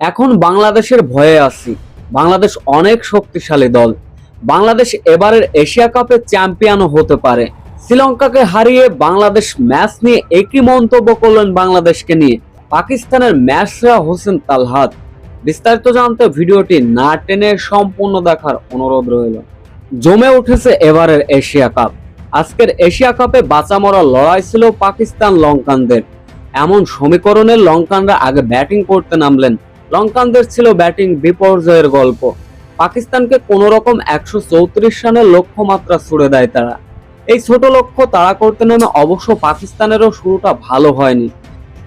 এখন বাংলাদেশের ভয়ে আছি। বাংলাদেশ অনেক শক্তিশালী দল। বাংলাদেশ এবারের এশিয়া কাপে চ্যাম্পিয়নও হতে পারে। শ্রীলঙ্কাকে হারিয়ে বাংলাদেশ ম্যাচ নিয়ে একই মন্তব্য করলেন বাংলাদেশকে নিয়ে। পাকিস্তানের ম্যাচরা হোসেন তালহাত। বিস্তারিত জানতে ভিডিওটি না টেনে সম্পূর্ণ দেখার অনুরোধ রইল। জমে উঠেছে এবারের এশিয়া কাপ। আজকের এশিয়া কাপে বাঁচা মরা লড়াই ছিল পাকিস্তান লঙ্কানদের এমন সমীকরণে লঙ্কানরা আগে ব্যাটিং করতে নামলেন লঙ্কানদের ছিল ব্যাটিং বিপর্যয়ের গল্প। পাকিস্তানকে কোন রকম একশো চৌত্রিশ রানের লক্ষ্যমাত্রা ছুড়ে দেয় তারা। এই ছোট লক্ষ্য তাড়া করতে নেমে অবশ্য পাকিস্তানেরও শুরুটা ভালো হয়নি।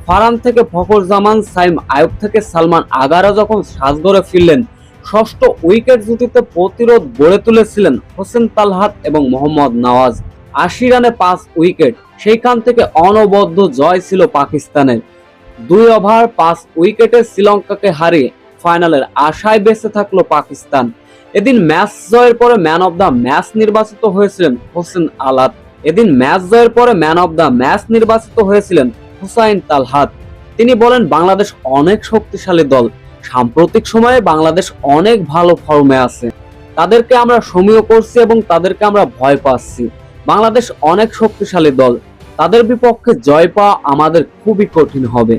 ফারান থেকে ফখর জামান, সাইম আয়ুব থেকে সালমান আগারা যখন সাজগড়ে ফিরলেন, ষষ্ঠ উইকেট জুটিতে প্রতিরোধ গড়ে তুলেছিলেন হোসেন তালহাত এবং মোহাম্মদ নওয়াজ। আশি রানে পাঁচ উইকেট, সেইখান থেকে অনবদ্য জয় ছিল পাকিস্তানের। দুই ওভার, পাঁচ উইকেটে শ্রীলঙ্কাকে হারিয়ে ফাইনালের আশায় বেঁচে থাকল পাকিস্তান। এদিন ম্যাচ জয়ের পরে ম্যান অব দ্য ম্যাচ নির্বাচিত হয়েছিলেন হোসেন আলাদ। এদিন ম্যাচ জয়ের পরে ম্যান অব দ্য ম্যাচ নির্বাচিত হয়েছিলেন হুসাইন তালহাত। তিনি বলেন, বাংলাদেশ অনেক শক্তিশালী দল। সাম্প্রতিক সময়ে বাংলাদেশ অনেক ভালো ফর্মে আছে। তাদেরকে আমরা সমীহ করছি এবং তাদেরকে আমরা ভয় পাচ্ছি। বাংলাদেশ অনেক শক্তিশালী দল। তাদের বিপক্ষে জয় পাওয়া আমাদের খুবই কঠিন হবে।